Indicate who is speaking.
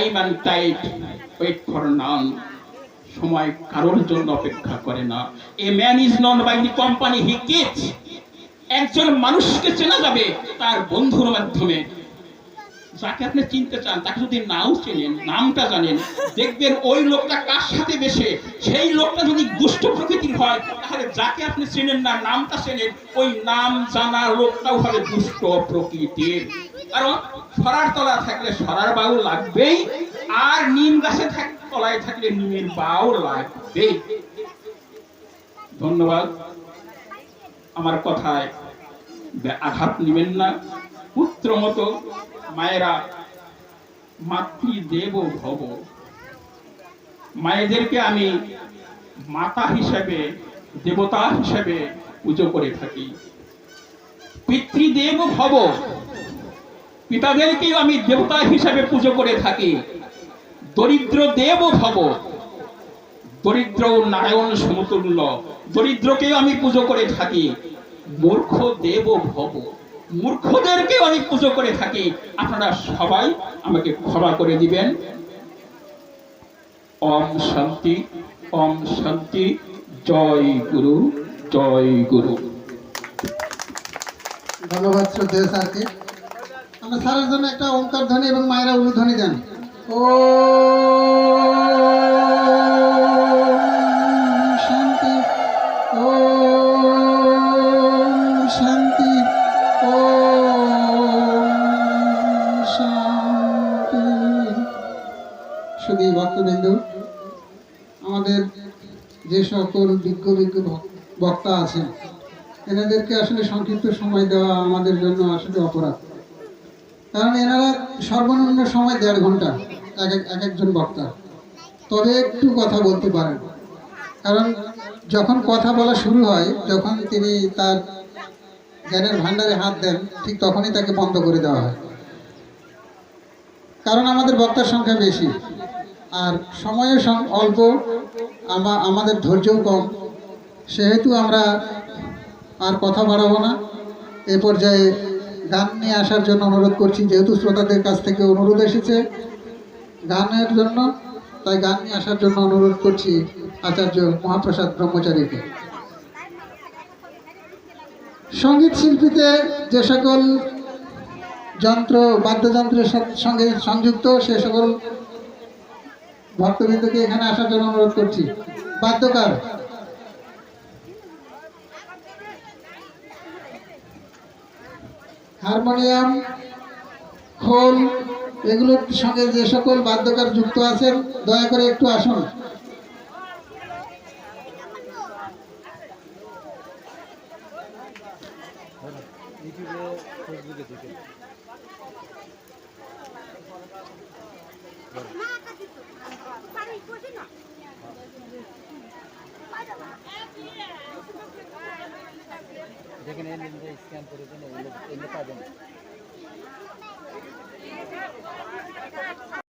Speaker 1: Time and tide wait for none সময় কারোর জন্য অপেক্ষা করে না। A man is known by the company he keeps একজন মানুষকে চেনা যাবে তার বন্ধুর মাধ্যমে। যাকে আপনি চিনতে চান, তাকে যদি নাও চেনেন, নামটা জানেন, দেখবেন ওই লোকটা কার সাথে বেশে। সেই লোকটা যদি দুষ্ট প্রকৃতির হয়, তাহলে যাকে আপনি চেনেন না, নামটা চেনেন, ওই নাম জানা লোকটাও হবে দুষ্ট প্রকৃতির। কারণ সরার তলা থাকলে সরার বাউ লাগবেই, আর নিম গাছে তলায় থাকলে নিমের বাউ লাগবেই। ধন্যবাদ। আমার কথায় আঘাত নেবেন না। পুত্র মতো মায়েরা মাতৃদেব ভব। মায়েদেরকে আমি মাতা হিসেবে, দেবতা হিসেবে পুজো করে থাকি। পিতৃদেব ভব। পিতাদেরকেও আমি দেবতা হিসাবে পুজো করে থাকি। দরিদ্র দেব ভব। দরিদ্র নারায়ণ সমতুল্য। দরিদ্রকেও আমি পুজো করে থাকি। মূর্খ দেব ভব। মূর্খদেরকেও আমি পুজো করে থাকি। আপনারা সবাই আমাকে ক্ষমা করে দিবেন। ওম শান্তি ওম শান্তি। জয় গুরু জয় গুরু।
Speaker 2: ধন্যবাদ শ্রদ্ধেয় স্যারকে। আমরা স্যারের জন্য একটা ওঙ্কার ধ্বনি এবং মায়েরা উলুধ্বনি দেন। ও শান্তি ও শান্তি ও শান্তি। শুধু ভক্তবিন্দু আমাদের যে সকল বিজ্ঞ বিজ্ঞ বক্তা আছেন, এনাদেরকে আসলে সংক্ষিপ্ত সময় দেওয়া আমাদের জন্য আসলে অপরাধ। কারণ এনারা সর্বনিম্ন সময় দেড় ঘণ্টা, এক এক এক একজন বক্তা। তবে একটু কথা বলতে পারেন। কারণ যখন কথা বলা শুরু হয়, যখন তিনি তার জ্ঞানের ভান্ডারে হাত দেন, ঠিক তখনই তাকে বন্ধ করে দেওয়া হয়। কারণ আমাদের বক্তার সংখ্যা বেশি। আর সময়ের সং- অল্প, আমা- আমাদের ধৈর্যও কম। সেহেতু আমরা আর কথা বাড়াবো না। এ পর্যায়ে গান নিয়ে আসার জন্য অনুরোধ করছি, যেহেতু শ্রোতাদের কাছ থেকে অনুরোধ এসেছে গানের জন্য, তাই গান নিয়ে আসার জন্য অনুরোধ করছি আচার্য মহাপ্রসাদ ব্রহ্মচারীকে। সংগীত শিল্পীতে যে সকল যন্ত্র, বাদ্যযন্ত্রের সঙ্গে সংযুক্ত, সে সকল ভক্তবৃন্দকে এখানে আসার জন্য অনুরোধ করছি। বাদ্যকার হারমোনিয়াম খোল এগুলোর সঙ্গে যে সকল বাদ্যকার যুক্ত আছেন দয়া করে একটু আসুন।
Speaker 3: যেখানে লিঙ্কে স্ক্যান করে দিন এগুলো পাবেন।